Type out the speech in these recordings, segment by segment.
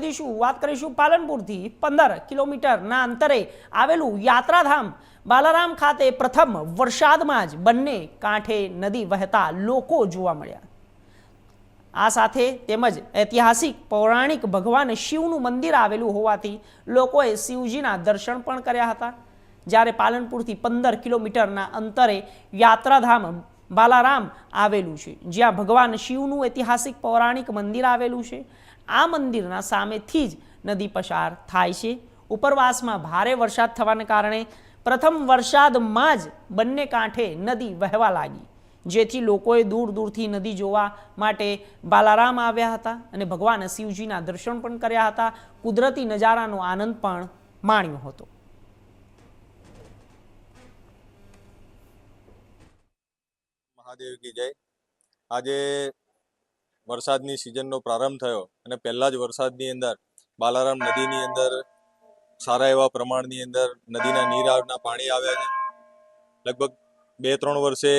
વધીશું વાત કરીશું પાલનપુરથી, પંદર કિલોમીટરના અંતરે આવેલું યાત્રાધામ બાલારામ ખાતે પ્રથમ વરસાદમાં જ બંને કાંઠે નદી વહેતા લોકો જોવા મળ્યા. આ સાથે તેમજ ઐતિહાસિક, પૌરાણિક ભગવાન શિવનું મંદિર આવેલું હોવાથી લોકોએ શિવજીના દર્શન પણ કર્યા હતા. જ્યારે પાલનપુરથી પંદર કિલોમીટરના અંતરે યાત્રાધામ બાલારામ આવેલું છે, જ્યાં ભગવાન શિવનું ઐતિહાસિક, પૌરાણિક મંદિર આવેલું છે. આ મંદિરના સામેથી જ નદી પસાર થાય છે. ઉપરવાસમાં ભારે વરસાદ થવાને કારણે પ્રથમ વરસાદમાં જ બંને કાંઠે નદી વહેવા લાગી, જેથી લોકોએ દૂર દૂરથી નદી જોવા માટે બાલારામ આવ્યા હતા અને ભગવાન શિવજીના દર્શન પણ કર્યા હતા. કુદરતી નજારાનો આનંદ પણ માણ્યો હતો. મહાદેવ કી જય. આજે વરસાદની સિઝનનો પ્રારંભ થયો અને પહેલા જ વરસાદની અંદર બાલારામ નદીની અંદર સારા એવા પ્રમાણની અંદર નદીના નીરના પાણી આવ્યા છે. લગભગ બે ત્રણ વર્ષે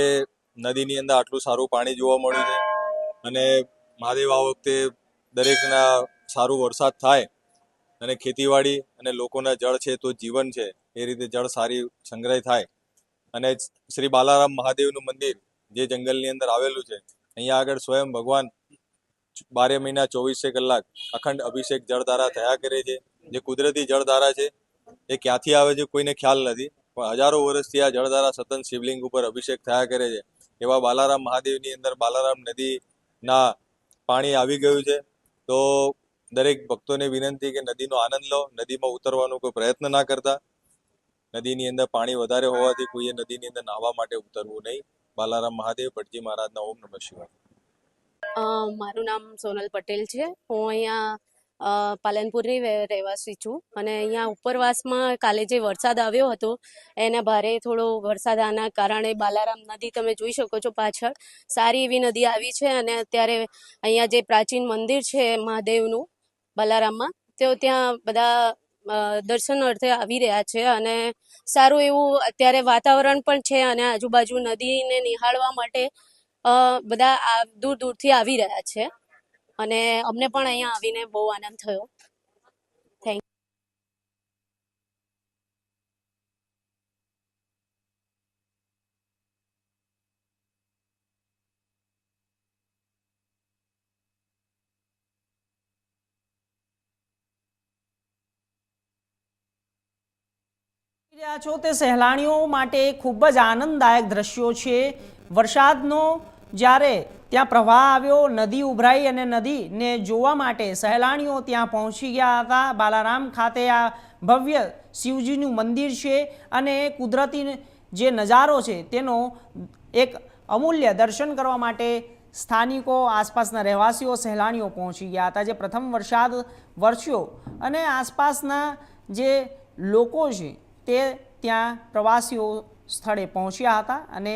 નદીની અંદર આટલું સારું પાણી જોવા મળ્યું છે અને મહાદેવ આ વખતે દરેકના સારું વરસાદ થાય અને ખેતીવાડી અને લોકોના જળ છે તો જીવન છે એ રીતે જળ સારી સંગ્રહ થાય. અને શ્રી બાલારામ મહાદેવનું મંદિર જે જંગલની અંદર આવેલું છે, અહીંયા આગળ સ્વયં ભગવાન બારે મહિના ચોવીસે કલાક અખંડ અભિષેક જળધારા થયા કરે છે. જે કુદરતી જળધારા છે, એ ક્યાંથી આવે છે કોઈને ખ્યાલ નથી. પણ હજારો વર્ષથી આ જળધારા સતન શિવલિંગ ઉપર અભિષેક થયા કરે છે. એવા બાલારામ મહાદેવની અંદર બાલારામ નદીના પાણી આવી ગયું છે. તો દરેક ભક્તોને વિનંતી કે નદીનો આનંદ લો, નદીમાં ઉતરવાનો કોઈ પ્રયત્ન ના કરતા. નદીની અંદર પાણી વધારે હોવાથી કોઈએ નદીની અંદર નાહવા માટે ઉતરવું નહીં. બાલારામ મહાદેવ, ભટજી મહારાજના ઓમ નમઃ શિવાય. મારું નામ સોનલ પટેલ છે. હું અહીંયા પાલનપુરની રહેવાસી છું અને અહીંયા ઉપરવાસમાં કાલે જે વરસાદ આવ્યો હતો, એના ભારે થોડો વરસાદ આના કારણે બાલારામ નદી તમે જોઈ શકો છો પાછળ. સારી એવી નદી આવી છે અને અત્યારે અહીંયા જે પ્રાચીન મંદિર છે મહાદેવનું બાલારામમાં તેઓ ત્યાં બધા દર્શન અર્થે આવી રહ્યા છે અને સારું એવું અત્યારે વાતાવરણ પણ છે અને આજુબાજુ નદીને નિહાળવા માટે બધા દૂર દૂરથી આવી રહ્યા છે. અને અમને પણ અહીંયા આવીને બહુ આનંદ થયો. રહ્યા છો તે સહેલાણીઓ માટે ખૂબ જ આનંદદાયક દ્રશ્યો છે. વરસાદનો જ્યારે ત્યાં પ્રવાહ આવ્યો, નદી ઉભરાઈ અને નદીને જોવા માટે સહેલાણીઓ ત્યાં પહોંચી ગયા હતા. બાલારામ ખાતે આ ભવ્ય શિવજીનું મંદિર છે અને કુદરતી જે નજારો છે તેનો એક અમૂલ્ય દર્શન કરવા માટે સ્થાનિકો, આસપાસના રહેવાસીઓ, સહેલાણીઓ પહોંચી ગયા હતા જે પ્રથમ વરસાદ વરસ્યો અને આસપાસના જે લોકો છે તે ત્યાં પ્રવાસીઓ સ્થળે પહોંચ્યા હતા અને